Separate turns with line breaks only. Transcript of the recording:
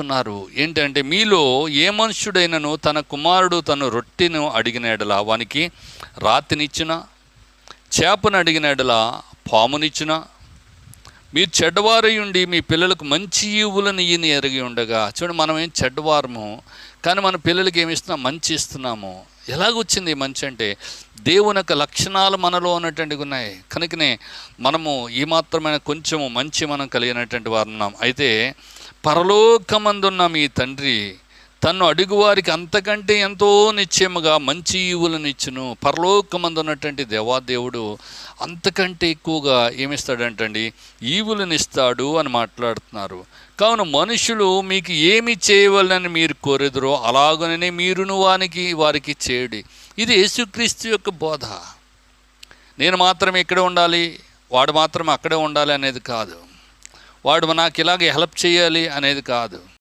చెప్తున్నారు ఏంటంటే మీలో ఏ మనుష్యుడైనను తన కుమారుడు తను రొట్టెను అడిగిన ఎడల వానికి రాతినిచ్చిన? చేపను అడిగిన ఎడల పామునిచ్చిన? మీరు చెడ్డవారై ఉండి మీ పిల్లలకు మంచి ఈవులను ఈయన ఎరిగి ఉండగా చూడండి మనం ఏం చెడ్డవారము కానీ మన పిల్లలకి ఏమి ఇస్తున్నాం మంచి ఇస్తున్నాము. ఎలాగొచ్చింది మంచి అంటే దేవుని యొక్క లక్షణాలు మనలో ఉన్నటువంటివి ఉన్నాయి. కనుకనే మనము ఈ మాత్రమైన కొంచెము మంచి మనం కలిగినటువంటి వారు ఉన్నాం. అయితే పరలోకమందున్న మీ తండ్రి తన్ను అడుగువారికి అంతకంటే ఎంతో నిశ్చయముగా మంచి ఈవులను పరలోకమందున్నటువంటి పరలోకమందు ఉన్నటువంటి దేవాదేవుడు అంతకంటే ఎక్కువగా ఏమిస్తాడంటండి? ఈవులనిస్తాడు అని మాట్లాడుతున్నారు. కావున మనుషులు మీకు ఏమి చేయవలని మీరు కోరెదరో అలాగనే మీరును వానికి వారికి చేయడి. ఇది యేసుక్రీస్తు యొక్క బోధ. నేను మాత్రం ఇక్కడే ఉండాలి? వాడు మాత్రం అక్కడే ఉండాలి అనేది కాదు. వాడు నాకు ఇలాగ హెల్ప్ చేయాలి అనేది కాదు.